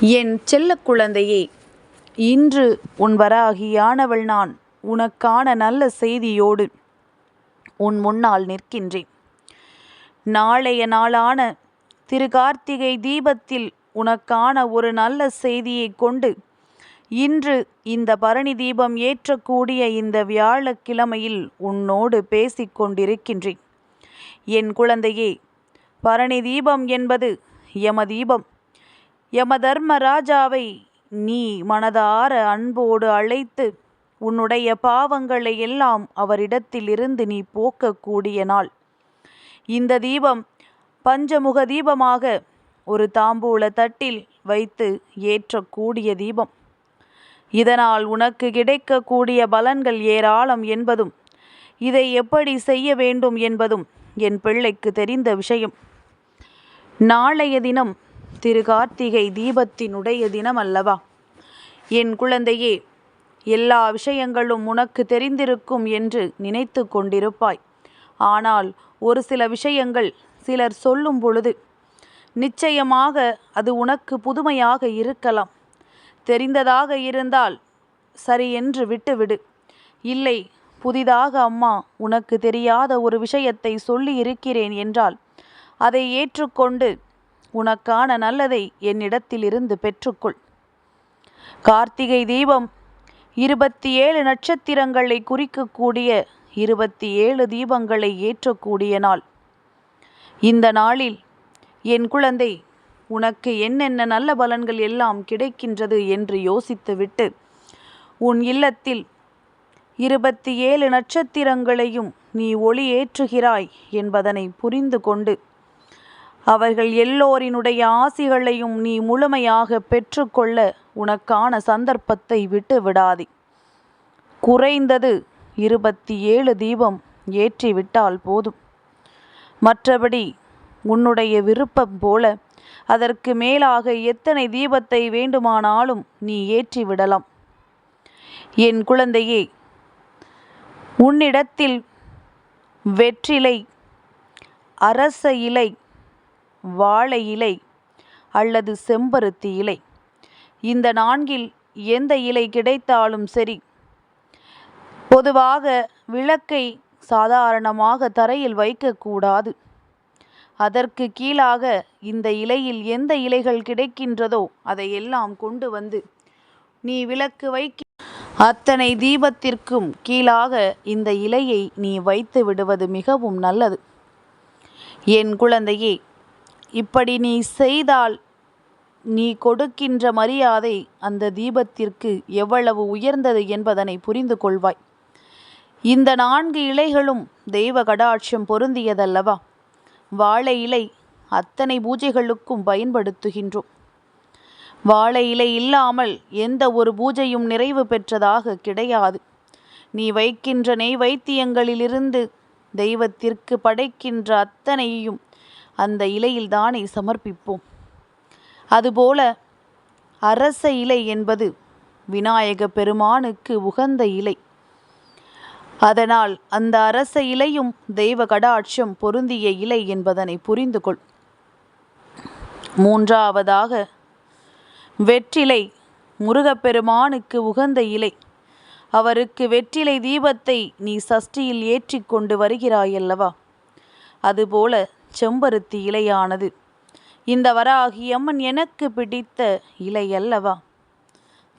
என் செல்ல குழந்தையே இன்று உன் வராகியானவள் நான். உனக்கான நல்ல செய்தியோடு உன் முன்னால் நிற்கின்றேன். நாளைய நாளான திருகார்த்திகை தீபத்தில் உனக்கான ஒரு நல்ல செய்தியை கொண்டு இன்று இந்த பரணி தீபம் ஏற்றக்கூடிய இந்த வியாழக்கிழமையில் உன்னோடு பேசிக்கொண்டிருக்கின்றேன் என் குழந்தையே பரணி தீபம் என்பது யம தீபம். யமதர்ம ராஜாவை நீ மனதார அன்போடு அழைத்து உன்னுடைய பாவங்களை எல்லாம் அவரிடத்திலிருந்து நீ போக்கக்கூடிய நாள். இந்த தீபம் பஞ்சமுக தீபமாக ஒரு தாம்பூல தட்டில் வைத்து ஏற்றக்கூடிய தீபம். இதனால் உனக்கு கிடைக்கக்கூடிய பலன்கள் ஏராளம் என்பதும் இதை எப்படி செய்ய வேண்டும் என்பதும் என் பிள்ளைக்கு தெரிந்த விஷயம். நாளைய தினம் திரு கார்த்திகை தீபத்தினுடைய தினம் அல்லவா? என் குழந்தையே எல்லா விஷயங்களும் உனக்கு தெரிந்திருக்கும் என்று நினைத்து கொண்டிருப்பாய். ஆனால் ஒரு சில விஷயங்கள் சிலர் சொல்லும் பொழுது நிச்சயமாக அது உனக்கு புதுமையாக இருக்கலாம். தெரிந்ததாக இருந்தால் சரி என்று விட்டுவிடு. இல்லை புதிதாக அம்மா உனக்கு தெரியாத ஒரு விஷயத்தை சொல்லி இருக்கிறேன் என்றால் அதை ஏற்றுக்கொண்டு உனக்கான நல்லதை என்னிடத்திலிருந்து பெற்றுக்கொள். கார்த்திகை தீபம் இருபத்தி ஏழு நட்சத்திரங்களை குறிக்கக்கூடிய இருபத்தி ஏழு தீபங்களை ஏற்றக்கூடிய நாள். இந்த நாளில் என் குழந்தை உனக்கு என்னென்ன நல்ல பலன்கள் எல்லாம் கிடைக்கின்றது என்று யோசித்துவிட்டு உன் இல்லத்தில் இருபத்தி ஏழு நட்சத்திரங்களையும் நீ ஒளி ஏற்றுகிறாய் என்பதனை புரிந்து கொண்டு அவர்கள் எல்லோரினுடைய ஆசிகளையும் நீ முழுமையாக பெற்றுக்கொள்ள உனக்கான சந்தர்ப்பத்தை விட்டு விடாதே. குறைந்தது இருபத்தி ஏழு தீபம் ஏற்றிவிட்டால் போதும். மற்றபடி உன்னுடைய விருப்பம் போல அதற்கு மேலாக எத்தனை தீபத்தை வேண்டுமானாலும் நீ ஏற்றி விடலாம் என் குழந்தையே உன்னிடத்தில் வெற்றிலை அரச இலை வாழை இலை அல்லது செம்பருத்தி இலை. இந்த நான்கில் எந்த இலை கிடைத்தாலும் சரி பொதுவாக விளக்கை சாதாரணமாக தரையில் வைக்கக்கூடாது. அதற்கு கீழாக இந்த இலையில் எந்த இலைகள் கிடைக்கின்றதோ அதையெல்லாம் கொண்டு வந்து நீ விளக்கு வைக்க அத்தனை தீபத்திற்கும் கீழாக இந்த இலையை நீ வைத்து விடுவது மிகவும் நல்லது. என் குழந்தையே இப்படி நீ செய்தால் நீ கொடுக்கின்ற மரியாதை அந்த தீபத்திற்கு எவ்வளவு உயர்ந்தது என்பதனை புரிந்து கொள்வாய். இந்த நான்கு இலைகளும் தெய்வ கடாட்சம் பொருந்தியதல்லவா? வாழை இலை அத்தனை பூஜைகளுக்கும் பயன்படுத்துகின்றோம். வாழை இலை இல்லாமல் எந்த ஒரு பூஜையும் நிறைவு பெற்றதாக கிடையாது. நீ வைக்கின்ற நெய் வைத்தியங்களிலிருந்து தெய்வத்திற்கு படைக்கின்ற அத்தனையும் அந்த இலையில்தானே சமர்ப்பிப்போம். அதுபோல அரச இலை என்பது விநாயக பெருமானுக்கு உகந்த இலை. அதனால் அந்த அரச இலையும் தெய்வ கடாட்சம் பொருந்திய இலை என்பதனை புரிந்து கொள் மூன்றாவதாக வெற்றிலை முருகப்பெருமானுக்கு உகந்த இலை. அவருக்கு வெற்றிலை தீபத்தை நீ சஷ்டியில் ஏற்றி கொண்டு வருகிறாயல்லவா? அதுபோல செம்பருத்தி இலையானது. இந்த வராகி அம்மன் எனக்கு பிடித்த இலை அல்லவா?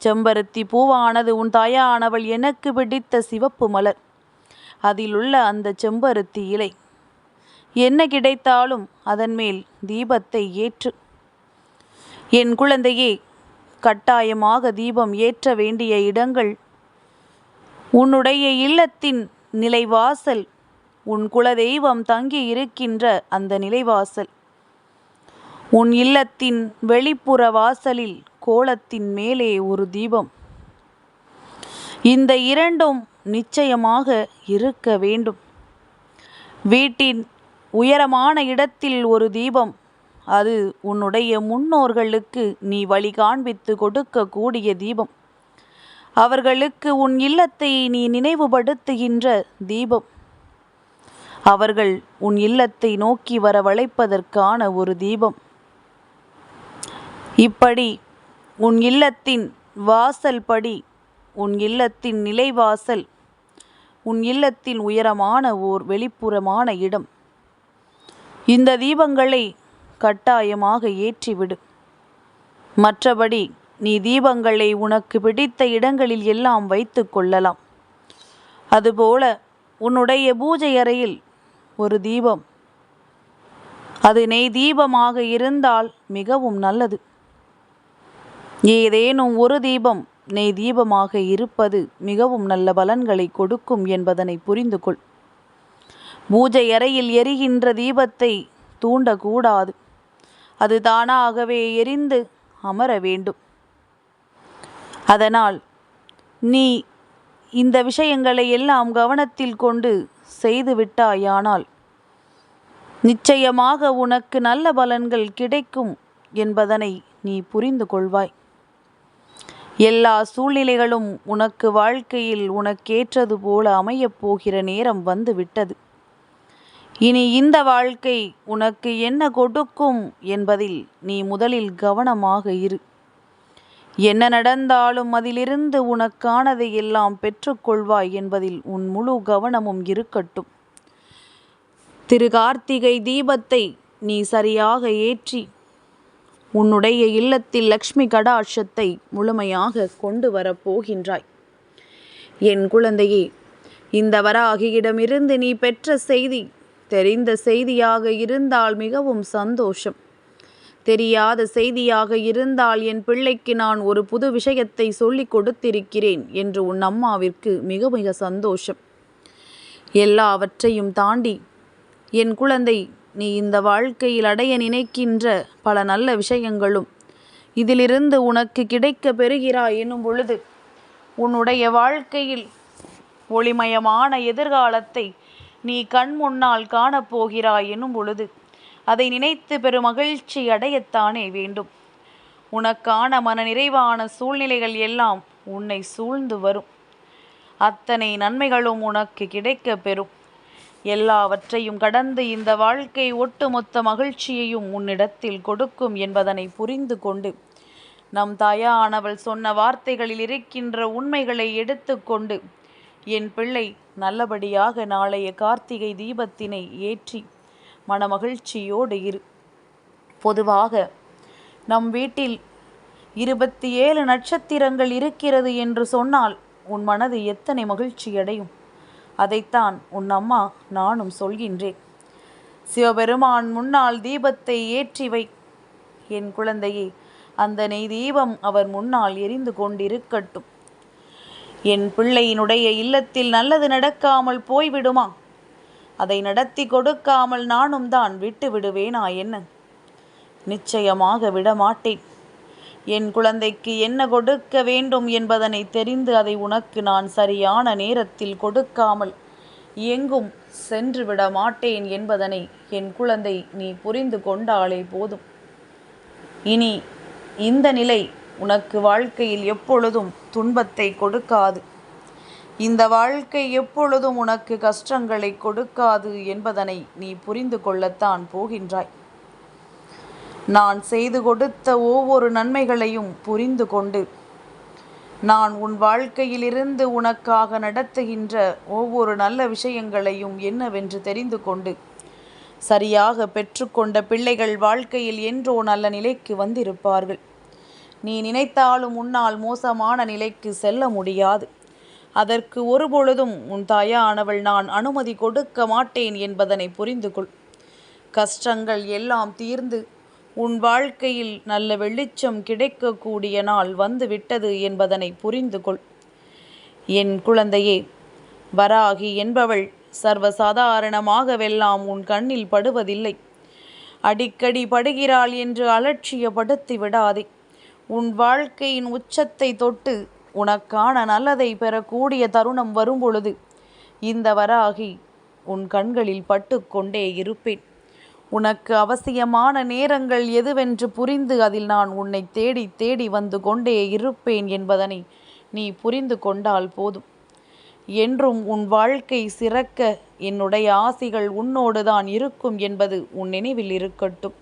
செம்பருத்தி பூவானது உன் தாயானவள் எனக்கு பிடித்த சிவப்பு மலர். அதில் உள்ள அந்த செம்பருத்தி இலை. என்ன கிடைத்தாலும் அதன் மேல் தீபத்தை ஏற்று. என் குழந்தையே கட்டாயமாக தீபம் ஏற்ற வேண்டிய இடங்கள் உன்னுடைய இல்லத்தின் நிலைவாசல் உன் குலதெய்வம் தங்கி இருக்கின்ற அந்த நிலைவாசல். உன் இல்லத்தின் வெளிப்புற வாசலில் கோலத்தின் மேலே ஒரு தீபம். இந்த இரண்டும் நிச்சயமாக இருக்க வேண்டும். வீட்டின் உயரமான இடத்தில் ஒரு தீபம். அது உன்னுடைய முன்னோர்களுக்கு நீ வழி காண்பித்து கொடுக்கக்கூடிய தீபம். அவர்களுக்கு உன் இல்லத்தை நீ நினைவுபடுத்துகின்ற தீபம். அவர்கள் உன் இல்லத்தை நோக்கி வரவழைப்பதற்கான ஒரு தீபம். இப்படி உன் இல்லத்தின் வாசல் படி உன் இல்லத்தின் நிலைவாசல் உன் இல்லத்தின் உயரமான ஓர் வெளிப்புறமான இடம். இந்த தீபங்களை கட்டாயமாக ஏற்றிவிடு. மற்றபடி நீ தீபங்களை உனக்கு பிடித்த இடங்களில் எல்லாம் வைத்து கொள்ளலாம். அதுபோல உன்னுடைய பூஜை அறையில் ஒரு தீபம். அது நெய் தீபமாக இருந்தால் மிகவும் நல்லது. ஏதேனும் ஒரு தீபம் நெய் தீபமாக இருப்பது மிகவும் நல்ல பலன்களை கொடுக்கும் என்பதனை புரிந்து கொள். பூஜை அறையில் எரிகின்ற தீபத்தை தூண்டக்கூடாது. அது தானாகவே எரிந்து அமர வேண்டும். அதனால் நீ இந்த விஷயங்களை எல்லாம் கவனத்தில் கொண்டு செய்து விட்டாயானால் நிச்சயமாக உனக்கு நல்ல பலன்கள் கிடைக்கும் என்பதனை நீ புரிந்து கொள்வாய். எல்லா சூழ்நிலைகளும் உனக்கு வாழ்க்கையில் உனக்கேற்றது போல அமையப் போகிற நேரம் வந்து விட்டது இனி இந்த வாழ்க்கை உனக்கு என்ன கொடுக்கும் என்பதில் நீ முதலில் கவனமாக இரு. என்ன நடந்தாலும் அதிலிருந்து உனக்கானதை எல்லாம் பெற்றுக்கொள்வாய் என்பதில் உன் முழு கவனமும் இருக்கட்டும். திரு கார்த்திகை தீபத்தை நீ சரியாக ஏற்றி உன்னுடைய இல்லத்தில் லக்ஷ்மி கடாட்சத்தை முழுமையாக கொண்டு வரப்போகின்றாய் என் குழந்தையே இந்த வராகியிடமிருந்து நீ பெற்ற செய்தி தெரிந்த செய்தியாக இருந்தால் மிகவும் சந்தோஷம். தெரியாத செய்தியாக இருந்தால் என் பிள்ளைக்கு நான் ஒரு புது விஷயத்தை சொல்லிக் கொடுத்திருக்கிறேன் என்று உன் அம்மாவிற்கு மிக மிக சந்தோஷம். எல்லாவற்றையும் தாண்டி என் குழந்தை நீ இந்த வாழ்க்கையில் அடைய நினைக்கின்ற பல நல்ல விஷயங்களும் இதிலிருந்து உனக்கு கிடைக்க பெறுகிறாய் எனும் பொழுது உன்னுடைய வாழ்க்கையில் ஒளிமயமான எதிர்காலத்தை நீ கண் முன்னால் காணப்போகிறாய் எனும் பொழுது அதை நினைத்து பெரும் மகிழ்ச்சி அடையத்தானே வேண்டும். உனக்கான மன நிறைவான சூழ்நிலைகள் எல்லாம் உன்னை சூழ்ந்து வரும். அத்தனை நன்மைகளும் உனக்கு கிடைக்க பெறும். எல்லாவற்றையும் கடந்து இந்த வாழ்க்கை ஒட்டுமொத்த மகிழ்ச்சியையும் உன்னிடத்தில் கொடுக்கும் என்பதனை புரிந்து கொண்டு நம் தாயானவள் சொன்ன வார்த்தைகளில் இருக்கின்ற உண்மைகளை எடுத்துக்கொண்டு என் பிள்ளை நல்லபடியாக நாளைய கார்த்திகை தீபத்தினை ஏற்றி மனமகிழ்ச்சியோடு இரு. பொதுவாக நம் வீட்டில் இருபத்தி ஏழு நட்சத்திரங்கள் இருக்கிறது என்று சொன்னால் உன் மனது எத்தனை மகிழ்ச்சியடையும்? அதைத்தான் உன் அம்மா நானும் சொல்கின்றேன். சிவபெருமான் முன்னால் தீபத்தை ஏற்றி வை. என் குழந்தையே அந்த நெய் தீபம் அவர் முன்னால் எரிந்து கொண்டிருக்கட்டும். என் பிள்ளையினுடைய இல்லத்தில் நல்லது நடக்காமல் போய்விடுமா? அதை நடத்தி கொடுக்காமல் நானும் தான் விட்டு விடுவேனா என்ன? நிச்சயமாக விடமாட்டேன். என் குழந்தைக்கு என்ன கொடுக்க வேண்டும் என்பதனை தெரிந்து அதை உனக்கு நான் சரியான நேரத்தில் கொடுக்காமல் எங்கும் சென்று விட மாட்டேன் என்பதனை என் குழந்தை நீ புரிந்து கொண்டாலே போதும். இனி இந்த நிலை உனக்கு வாழ்க்கையில் எப்பொழுதும் துன்பத்தை கொடுக்காது. இந்த வாழ்க்கை எப்பொழுதும் உனக்கு கஷ்டங்களை கொடுக்காது என்பதனை நீ புரிந்து கொள்ளத்தான் போகின்றாய். நான் செய்து கொடுத்த ஒவ்வொரு நன்மைகளையும் புரிந்து கொண்டு நான் உன் வாழ்க்கையிலிருந்து உனக்காக நடத்துகின்ற ஒவ்வொரு நல்ல விஷயங்களையும் என்னவென்று தெரிந்து கொண்டு சரியாக பெற்றுக்கொண்ட பிள்ளைகள் வாழ்க்கையில் என்றோ நல்ல நிலைக்கு வந்திருப்பார்கள். நீ நினைத்தாலும் உன்னால் மோசமான நிலைக்கு செல்ல முடியாது. அதற்கு ஒருபொழுதும் உன் தாயானவள் நான் அனுமதி கொடுக்க மாட்டேன் என்பதனை புரிந்து கொள். கஷ்டங்கள் எல்லாம் தீர்ந்து உன் வாழ்க்கையில் நல்ல வெளிச்சம் கிடைக்கக்கூடிய நாள் வந்துவிட்டது என்பதனை புரிந்து கொள். என் குழந்தையே வராகி என்பவள் சர்வசாதாரணமாகவெல்லாம் உன் கண்ணில் படுவதில்லை. அடிக்கடி படுகிறாள் என்று அலட்சியப்படுத்தி விடாதே. உன் வாழ்க்கையின் உச்சத்தை தொட்டு உனக்கான நல்லதை பெறக்கூடிய தருணம் வரும்பொழுது இந்த வராகி உன் கண்களில் பட்டு கொண்டே இருப்பேன். உனக்கு அவசியமான நேரங்கள் எதுவென்று புரிந்து அதில் நான் உன்னை தேடி தேடி வந்து கொண்டே இருப்பேன் என்பதனை நீ புரிந்து கொண்டால் போதும். என்றும் உன் வாழ்க்கை சிறக்க என்னுடைய ஆசிகள் உன்னோடு தான் இருக்கும் என்பது உன் நினைவில் இருக்கட்டும்.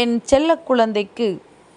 என் செல்ல குழந்தைக்கு